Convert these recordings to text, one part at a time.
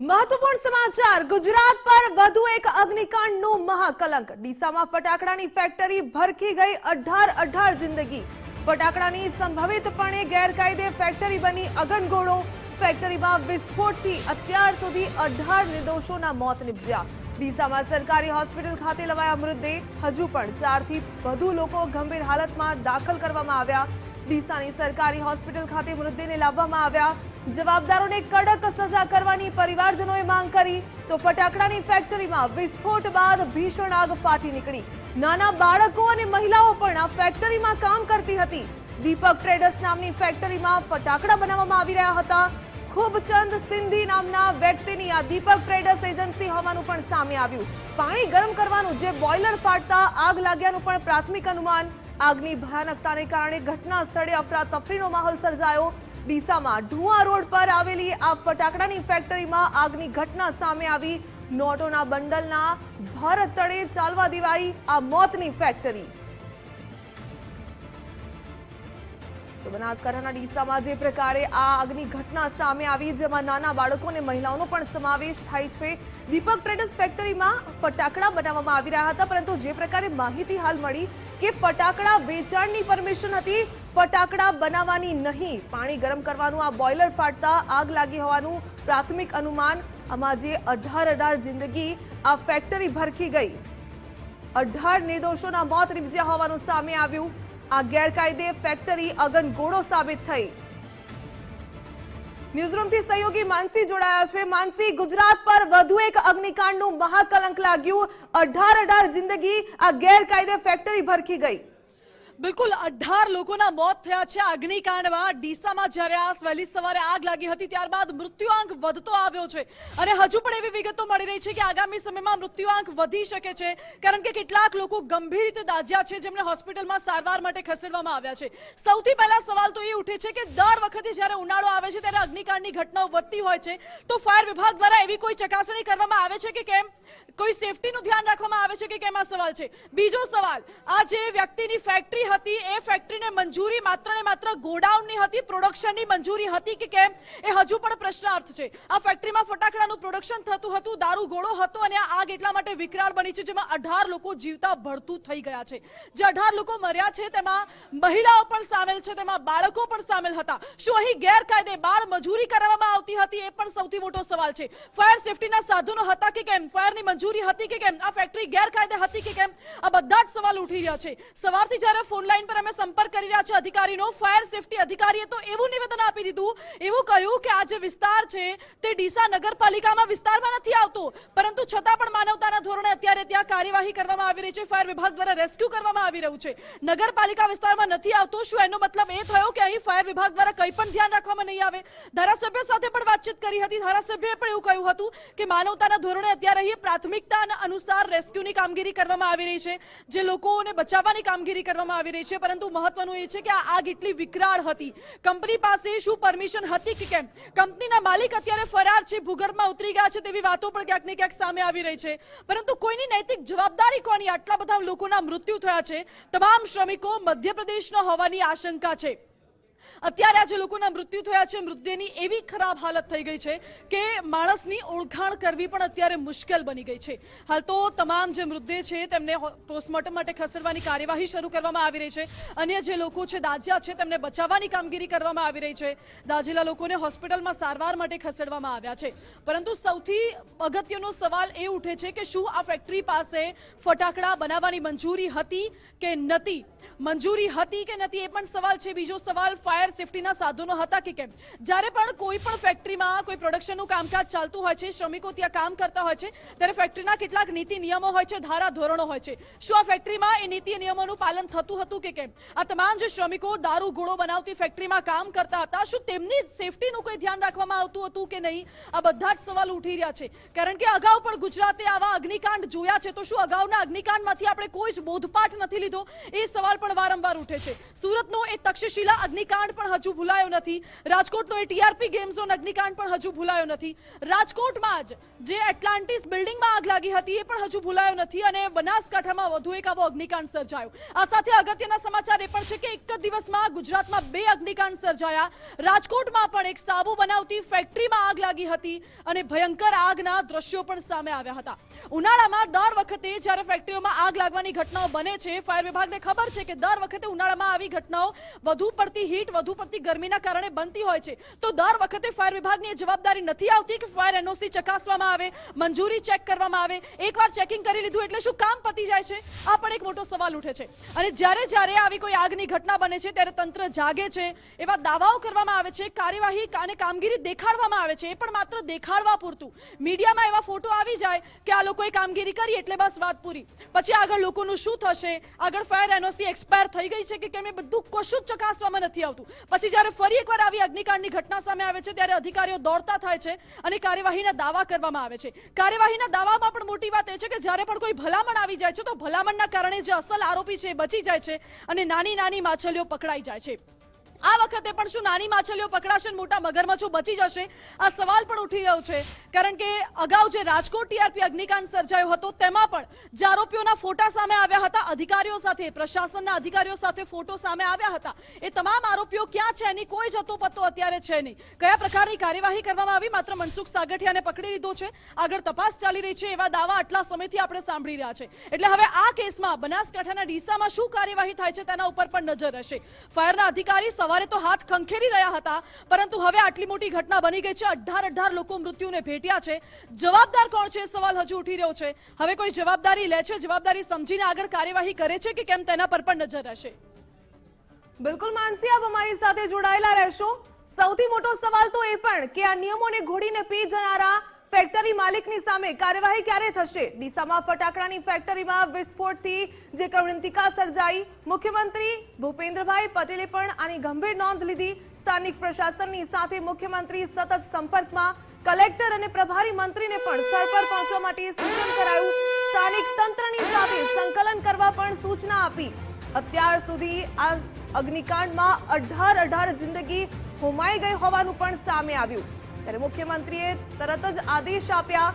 મહત્વપૂર્ણ સમાચાર. ગુજરાત પર વધુ એક અગ્નિકાંડનું મહાકલંક. ડીસામાં ફટાકડાની ફેક્ટરી ભરખી ગઈ અઢાર અઢાર જિંદગી. ફટાકડાની સંભવિતપણે ગેરકાયદે ફેક્ટરી બની અગનગોળો. ફેક્ટરીમાં વિસ્ફોટથી અત્યાર સુધી અઢાર નિર્દોષોના મોત નિપજ્યા. ડીસામાં સરકારી હોસ્પિટલ ખાતે લવાયા મૃતદેહ. હજુ પણ ચારથી વધુ લોકો ગંભીર હાલતમાં દાખલ કરવામાં આવ્યા. ડીસાની સરકારી હોસ્પિટલ ખાતે મૃતદેહને લાવવામાં આવ્યા. જવાબદારોને કડક સજા કરવાની પરિવારજનોએ માંગ કરી, તો ફટાકડાની ફેક્ટરીમાં વિસ્ફોટ બાદ ભીષણ આગ ફાટી નીકળી. નાના બાળકો અને મહિલાઓ પણ આ ફેક્ટરીમાં કામ કરતી હતી. દીપક ટ્રેડર્સ નામની ફેક્ટરીમાં ફટાકડા બનાવવામાં આવી રહ્યા હતા. ખૂબચંદ સિંધી નામના વ્યક્તિની આ દીપક ટ્રેડર્સ એજન્સી હોવાનું પણ સામે આવ્યું. પાણી ગરમ કરવાનું જે બોઇલર ફાટતા આગ લાગ્યાનું પણ પ્રાથમિક અનુમાન. આગની ભયાનકતાને કારણે ઘટના સ્થળે અફરાતફરીનો માહોલ સર્જાયો. ડીસામાં ઢુઆ રોડ પર આવેલી આ ફટાકડાની ફેક્ટરીમાં આગની ઘટના સામે આવી. નોટોના બંડલના ભારત તળે ચાલવા દેવાઈ આ મોતની ફેક્ટરી. બનાસકાંઠાના ડીસામાં જે પ્રકારે આ આગની ઘટના સામે આવી, જેમાં નાના બાળકો અને મહિલાઓનો પણ સમાવેશ થાય છે. દીપક ટ્રેડર્સ ફેક્ટરીમાં ફટાકડા બનાવવામાં આવી રહ્યા હતા, પરંતુ જે પ્રકારે માહિતી હાલ મળી કે ફટાકડા વેચાણની પરમિશન હતી, ફટાકડા બનાવવાની નહીં. પાણી ગરમ કરવાનું આ બોઇલર ફાટતા આગ લાગી હોવાનું પ્રાથમિક અનુમાન. આમાં જે અઢાર અઢાર જિંદગી આ ફેક્ટરી ભરખી ગઈ. અઢાર નિર્દોષોના મોત નિપજ્યા હોવાનું સામે આવ્યું. આ ગેરકાયદે ફેક્ટરી અગનગોળો સાબિત થઈ. ન્યૂઝરૂમથી સહયોગી માનસી જોડાયા છે. માનસી, ગુજરાત પર વધુ એક અગ્નિકાંડનું મહાકલંક લાગ્યું. અઢાર અઢાર જિંદગી આ ગેરકાયદે ફેક્ટરી ભરખી ગઈ. બિલકુલ અઢાર લોકોના મોત થયા છે અગ્નિકાંડમાં. ડીસામાં જ્યારે આ વહેલી સવારે આગ લાગી હતી, ત્યારબાદ મૃત્યુઆંક વધતો આવ્યો છે. અને હજુ પણ એવી વિગતો મળી રહી છે કે આગામી સમયમાં મૃત્યુઆંક વધી શકે છે. કારણ કે કેટલાક લોકો ગંભીર રીતે દાજ્યા છે, જેમને હોસ્પિટલમાં સારવાર માટે ખસેડવામાં આવ્યા છે. સૌથી પહેલા સવાલ તો એ ઉઠે છે કે દર વખતે જ્યારે ઉનાળો આવે છે, ત્યારે અગ્નિકાંડની ઘટનાઓ વધતી હોય છે. તો ફાયર વિભાગ દ્વારા એવી કોઈ ચકાસણી કરવામાં આવે છે કે કેમ? કોઈ સેફટીનું ધ્યાન રાખવામાં આવે છે કે કેમ આ સવાલ છે? બીજો સવાલ, આ જે વ્યક્તિની ફેક્ટરી હતી, એ ફેક્ટરીને મંજૂરી માત્ર ને માત્ર ગોડાઉનની હતી પ્રોડક્શનની મંજૂરી હતી કે કેમ? એ હજુ પણ પ્રશ્નાર્થ છે. આ ફેક્ટરીમાં ફટાકડાનું પ્રોડક્શન થતું હતું, દારૂ ગોળો હતો અને આગ એટલા માટે વિકરાળ બની છે જેમાં અઢાર લોકો જીવતા ભળતું થઈ ગયા છે. જે અઢાર લોકો મર્યા છે, તેમાં મહિલાઓ પણ સામેલ છે, તેમાં બાળકો પણ સામેલ હતા. શું અહીં ગેરકાયદે બાળ મજૂરી કરવામાં આવતી હતી, એ પણ સૌથી મોટો સવાલ છે. ફાયર સેફટીના સાધનો હતા કે કેમ? ફાયરની મંજૂરી હતી કે કેમ? આ ફેક્ટરી ગેરકાયદે હતી કે કેમ? આ બધા જ સવાલ ઉઠી રહ્યા છે. સવારથી જ્યારે ફોન લાઈન પર અમે સંપર્ક કરી રહ્યા છે અધિકારીનો. ફાયર સેફટી અધિકારીએ તો એવું નિવેદન આપી દીધું, એવું કહ્યું કે આ જે વિસ્તાર છે તે ડીસા નગરપાલિકામાં વિસ્તારમાં નથી આવતો. પરંતુ છતાં પણ માનવતાના ધોરણે અત્યારે ત્યાં કાર્યવાહી કરવામાં આવી રહી છે. ફાયર વિભાગ દ્વારા રેસ્ક્યુ કરવામાં આવી રહ્યું છે. નગરપાલિકા વિસ્તારમાં નથી આવતો શું એનો મતલબ એ થયો કે અહીં ફાયર વિભાગ દ્વારા કંઈ પણ ધ્યાન રાખવામાં નહીં આવે? ધારાસભ્ય સાથે પણ વાતચીત કરી હતી. ધારાસભ્યએ પણ એવું કહ્યું હતું કે માનવતાના ધોરણે અત્યારે અહીં પ્રાથમિકતા અનુસાર રેસ્ક્યુની કામગીરી કરવામાં આવી રહી છે. જે લોકોને બચાવવાની કામગીરી કરવામાં આવી રહી છે. પરંતુ મહત્વનું એ છે કે આ આગ એટલી વિકરાળ હતી. કંપની પાસે શું પરમિશન હતી કે કેમ? કંપનીના માલિક અત્યારે ફરાર છે, ભૂગર્ભમાં ઉતરી ગયા છે તેવી વાતો પણ ક્યાંક ને ક્યાંક સામે આવી રહી છે. પરંતુ કોઈની નૈતિક જવાબદારી કોની? આટલા બધા લોકોના મૃત્યુ થયા છે. તમામ શ્રમિકો મધ્યપ્રદેશના હોવાની આશંકા છે. અત્યારે આજે લોકોના મૃત્યુ થયા છે. મૃત્યુની એવી ખરાબ હાલત થઈ ગઈ છે કે માણસની ઓળખાણ કરવી પણ અત્યારે મુશ્કેલ બની ગઈ છે. હાલ તો તમામ જે મૃતદેહ છે તેમને પોસ્ટમોર્ટમ માટે ખસેડવાની કાર્યવાહી શરૂ કરવામાં આવી રહી છે. અન્ય જે લોકો છે, દાજિયા છે, તેમને બચાવવાની કામગીરી કરવામાં આવી રહી છે. દાજેલા લોકોને હોસ્પિટલમાં સારવાર માટે ખસેડવામાં આવ્યા છે. પરંતુ સૌથી અગત્યનો સવાલ એ ઉઠે છે કે શું આ ફેક્ટરી પાસે ફટાકડા બનાવવાની મંજૂરી હતી કે નથી? મંજૂરી હતી કે નથી એ પણ સવાલ છે. બીજો સવાલ ફાયર સેફટીના સાધનો હતા કે કેમ? જ્યારે પણ કોઈ પણ ફેક્ટરીમાં કોઈ પ્રોડક્શનનું કામકાજ ચાલતું હોય છે, શ્રમિકો ત્યાં કામ કરતા હોય છે, ત્યારે ફેક્ટરીના કેટલાક નીતિ નિયમો હોય છે, ધારા ધોરણો હોય છે. શું આ ફેક્ટરીમાં એ નીતિ નિયમોનું પાલન થતું હતું કે કેમ? આ તમામ જે શ્રમિકો દારૂ ગોળો બનાવતી ફેક્ટરીમાં કામ કરતા હતા, શું તેમની સેફટીનું કોઈ ધ્યાન રાખવામાં આવતું હતું કે નહીં? આ બધા જ સવાલ ઉઠી રહ્યા છે. કારણ કે અગાઉ પણ ગુજરાતે આવા અગ્નિકાંડ જોયા છે, તો શું અગાઉના અગ્નિકાંડમાંથી આપણે કોઈ જ બોધપાઠ નથી લીધો? એ સવાલ સવાલ પણ વારંવાર ઉઠે છે. સુરતનો એ તક્ષશિલા અગ્નિકાંડ પણ હજુ ભૂલાયો નથી. રાજકોટનો એ ટીઆરપી ગેમ ઝોન અગ્નિકાંડ પણ હજુ ભૂલાયો નથી. રાજકોટમાં જ જે એટલાન્ટિસ બિલ્ડિંગમાં આગ લાગી હતી એ પણ હજુ ભૂલાયો નથી અને બનાસકાંઠામાં વધુ એક આવો અગ્નિકાંડ સર્જાયો. આ સાથે અગત્યના સમાચાર એ પણ છે કે એક જ દિવસમાં ગુજરાતમાં બે અગ્નિકાંડ સર્જાયા. રાજકોટમાં પણ એક સાબુ બનાવતી ફેક્ટરીમાં આગ લાગી હતી અને ભયંકર આગના દ્રશ્યો પણ સામે આવ્યા હતા. ઉનાળામાં દર વખતે જ્યારે ફેક્ટરીઓમાં આગ લાગવાની ઘટનાઓ બને છે. ફાયર વિભાગને ખબર છે કે દર વખતે ઉનાળામાં આવી ઘટનાઓ વધુ પડતી હીટ વધુ પડતી ગરમીના કારણે બનતી હોય છે. તો દર વખતે ફાયર વિભાગની જવાબદારી નથી આવતી કે ફાયર એનઓસી ચકાસવામાં આવે, મંજૂરી ચેક કરવામાં આવે. એકવાર ચેકિંગ કરી લીધું એટલે શું કામ પતી જાય છે? આ પણ એક મોટો સવાલ ઉઠે છે. અને જ્યારે જ્યારે આવી કોઈ આગની ઘટના બને છે, ત્યારે તંત્ર જાગે છે. એવા દાવાઓ કરવામાં આવે છે, કાર્યવાહી અને કામગીરી દેખાડવામાં આવે છે. એ પણ માત્ર દેખાડવા પૂરતું. મીડિયામાં એવા ફોટો આવી જાય કે આ લોકોએ કામગીરી કરી, એટલે બસ વાત પૂરી. પછી આગળ લોકોનું શું થશે? આગળ ફાયર એનઓસી એક્સપાયર થઈ ગઈ છે કે કેમ? એ બધું કશું જ ચકાસવામાં નથી આવતું. પછી જ્યારે ફરી એકવાર આવી અગ્નિકાંડની ઘટના સામે આવે છે, ત્યારે અધિકારીઓ દોડતા થાય છે અને કાર્યવાહીના દાવા કરવામાં આવે છે. કાર્યવાહીના દાવામાં પણ મોટી વાત એ છે કે જ્યારે પણ કોઈ ભલામણ આવી જાય છે, તો ભલામણના કારણે જે અસલ આરોપી છે એ બચી જાય છે અને નાની નાની માછલીઓ પકડાઈ જાય છે. આ વખતે પણ શું નાની માછલીઓ પકડાશે મોટા મગરમચ્છો બચી જશે? આ સવાલ પણ ઉઠી રહ્યો છે. કારણ કે અગાઉ જે રાજકોટ ટીઆરપી અગ્નિકાંડ સર્જાયો હતો, તેમાં પણ જે આરોપીઓના ફોટા સામે આવ્યા હતા. અધિકારીઓ સાથે, પ્રશાસનના અધિકારીઓ સાથે ફોટો સામે આવ્યા હતા. એ તમામ આરોપીઓ ક્યાં છે એની કોઈ જતો પત્તો અત્યારે છે નહીં. કયા પ્રકારની કાર્યવાહી કરવામાં આવી? માત્ર મનસુખ સાગઠિયાને પકડી લીધો છે. આગળ તપાસ ચાલી રહી છે. એવા દાવા આટલા સમયથી આપણે સાંભળી રહ્યા છે. એટલે હવે આ કેસમાં બનાસકાંઠાના ડીસામાં શું કાર્યવાહી થાય છે તેના ઉપર પણ નજર રહેશે. ફાયરના અધિકારી સવારે તો હાથ ખંખેરી રહ્યા હતા, પરંતુ હવે આટલી મોટી ઘટના બની ગઈ છે. અઢાર અઢાર લોકો મૃત્યુને ભેટ્યા છે. જવાબદાર કોણ છે સવાલ હજુ ઉઠી રહ્યો છે. હવે કોઈ જવાબદારી લે છે, જવાબદારી સમજીને આગળ કાર્યવાહી કરે છે કે કેમ તેના પર પણ નજર રહેશે? બિલકુલ માનસી, આપ અમારી સાથે જોડાયેલા રહેશો. સૌથી મોટો સવાલ તો એ પણ કે આ નિયમોને ઘોડીને પી જનારા ફેક્ટરી માલિકની સામે કાર્યવાહી ક્યારે થશે? ડીસામાં ફટાકડાની ફેક્ટરીમાં વિસ્ફોટથી જે કરુણિકા સર્જાઈ, મુખ્યમંત્રી ભૂપેન્દ્રભાઈ પટેલે પણ આની ગંભીર નોંધ લીધી. સ્થાનિક પ્રશાસનની સાથે મુખ્યમંત્રી સતત સંપર્કમાં, કલેક્ટર અને પ્રભારી મંત્રીને પણ સ્થળ પર પહોંચવા માટે સૂચન કરાયું. સ્થાનિક તંત્રની સાથે સંકલન કરવા પણ સૂચના આપી. અત્યાર સુધી આ અગ્નિકાંડમાં અઢાર અઢાર જિંદગી હોમાઈ ગઈ હોવાનું પણ સામે આવ્યું. ત્યારે મુખ્યમંત્રીએ તરત જ આદેશ આપ્યા.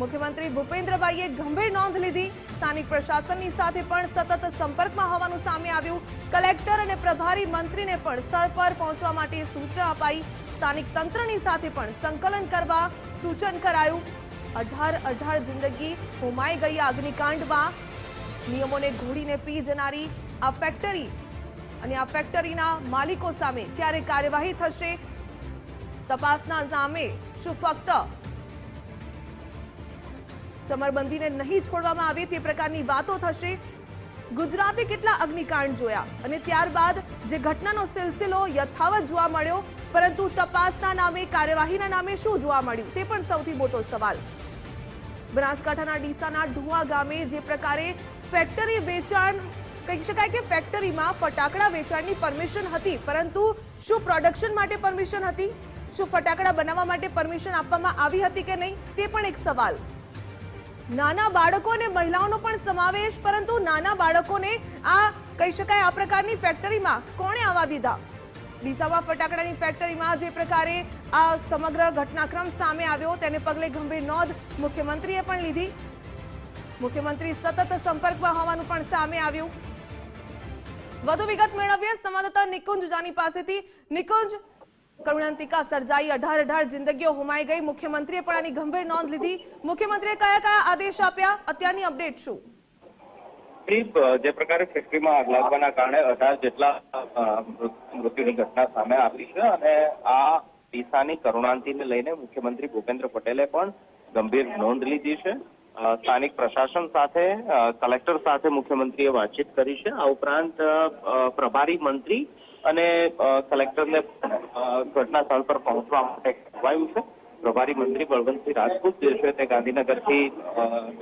મુખ્યમંત્રી ભૂપેન્દ્રભાઈએ ગંભીર નોંધ લીધી. સ્થાનિક પ્રશાસનની સાથે પણ સતત સંપર્કમાં હોવાનું સામે આવ્યું. કલેક્ટર અને પ્રભારી મંત્રીને પણ સ્થળ પર પહોંચવા માટે સૂચના અપાઈ. સ્થાનિક તંત્રની સાથે પણ સંકલન કરવા સૂચન કરાયું. અઢાર અઢાર જિંદગી હોમાઈ ગઈ અગ્નિકાંડમાં. નિયમોને ઘોડીને પી જનારી આ ફેક્ટરી અને આ ફેક્ટરીના માલિકો સામે ક્યારે કાર્યવાહી થશે તપાસના સામે શું ફક્ત ચમરબંધીને નહીં છોડવામાં આવે તે પ્રકારની વાતો થશે? ગુજરાતે કેટલા અગ્નિકાંડ જોયા અને ત્યારબાદ જે ઘટનાનો સિલસિલો યથાવત જોવા મળ્યો, પરંતુ તપાસના નામે, કાર્યવાહીના નામે શું જોવા મળ્યું તે પણ સૌથી મોટો સવાલ. બનાસકાંઠાના ડીસાના ઢુવા ગામે જે પ્રકારે ફેક્ટરી વેચાણ, કહી શકાય કે ફેક્ટરીમાં ફટાકડા વેચાણની પરમિશન હતી, પરંતુ શું પ્રોડક્શન માટે પરમિશન હતી? શું ફટાકડા બનાવવા માટે પરમિશન આપવામાં આવી હતી કે નહીં તે પણ એક સવાલ. નાના બાળકો અને મહિલાઓનો પણ સમાવેશ, પરંતુ નાના બાળકોને આ, કહી શકાય, આ પ્રકારની ફેક્ટરીમાં કોણે આવવા દીધા? ડીસામાં ફટાકડાની ફેક્ટરીમાં જે પ્રકારે આ સમગ્ર ઘટનાક્રમ સામે આવ્યો, તેને પગલે ગંભીર નોંધ મુખ્યમંત્રીએ પણ લીધી. મુખ્યમંત્રી સતત સંપર્કમાં હોવાનું પણ સામે આવ્યું. વધુ વિગત મેળવીએ સંવાદદાતા નિકુંજ જાની પાસેથી. નિકુંજ કરુણાંતિકા સર્જાઈ. અઢાર અઢાર જિંદગીઓ હુમાઈ ગઈ. મુખ્યમંત્રીએ પણ આની ગંભીર નોંધ લીધી. મુખ્યમંત્રીએ કયા કયા આદેશ આપ્યા? અત્યારની અપડેટ શું? જે પ્રકારે ફેક્ટરીમાં આગ લાગવાના કારણે અઢાર જેટલા મૃત્યુની ઘટના સામે આવી છે અને આ ડીસાની કરુણાંતિને લઈને મુખ્યમંત્રી ભૂપેન્દ્ર પટેલે પણ ગંભીર નોંધ લીધી છે. સ્થાનિક પ્રશાસન સાથે કલેક્ટર સાથે મુખ્યમંત્રીએ વાતચીત કરી છે. આ ઉપરાંત પ્રભારી મંત્રી અને કલેક્ટરને ઘટના સ્થળ પર પહોંચવા માટે કહેવાયું છે. પ્રભારી મંત્રી બળવંતસિંહ રાજપૂત જે છે તે ગાંધીનગરથી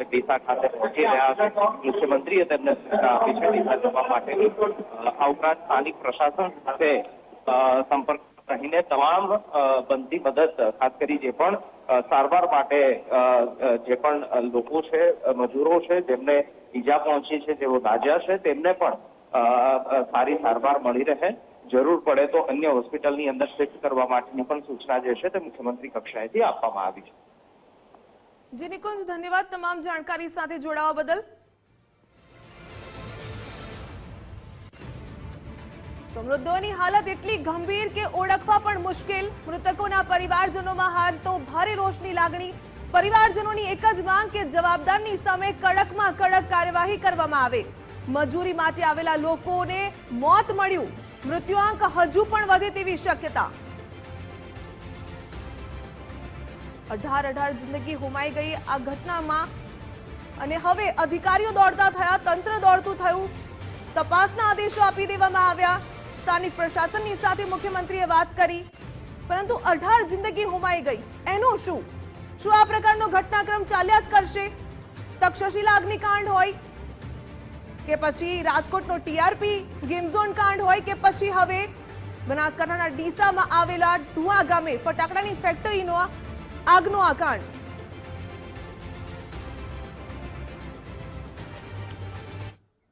ડીસા ખાતે પહોંચી રહ્યા છે. મુખ્યમંત્રીએ તેમને સૂચના આપી છે ડીસા જવા માટેની. આ ઉપરાંત સ્થાનિક પ્રશાસન સાથે સંપર્ક રહીને તમામ બનતી મદદ, ખાસ કરી જે પણ સારવાર માટે જે પણ લોકો છે, મજૂરો છે જેમને ઈજા પહોંચી છે જેઓ દાજ્યા છે, તેમને પણ સારી સારવાર મળી રહે. જરૂર પડે તો અન્ય હોસ્પિટલની અંદર શિફ્ટ કરવા માટેની પણ સૂચના જે છે તે મુખ્યમંત્રી કક્ષાએથી આપવામાં આવી છે. જી નિકુંજ, ધન્યવાદ તમામ જાણકારી સાથે જોડાવા બદલ. તો મૃતદેહોની હાલત એટલી ગંભીર કે ઓળખવા પણ મુશ્કેલ. મૃતકોના પરિવારજનોમાં હાલ તો ભારે રોષની લાગણી. પરિવારજનોની એક જ માંગ કે જવાબદારની સામે કડકમાં કડક કાર્યવાહી કરવામાં આવે. મજૂરી માટે આવેલા લોકોને મોત મળ્યું. મૃત્યુઆંક હજુ પણ વધે તેવી શક્યતા. અઢાર અઢાર જિંદગી હોમાઈ ગઈ આ ઘટનામાં અને હવે અધિકારીઓ દોડતા થયા, તંત્ર દોડતું થયું. તપાસના આદેશો આપી દેવામાં આવ્યા. સ્થાનિક પ્રશાસનની સાથે મુખ્યમંત્રીએ વાત કરી. પરંતુ અઢાર જિંદગી હોમાઈ ગઈ. એનું શું? શું આ પ્રકારનો ઘટનાક્રમ ચાલ્યા જ કરશે? તક્ષશિલા અગ્નિકાંડ હોય કે પછી રાજકોટનો ટીઆરપી ગેમઝોન કાંડ હોય કે પછી હવે બનાસકાંઠાના ડીસામાં આવેલા ઢુઆ ગામે ફટાકડાની ફેક્ટરીનો આગનો આ કાંડ.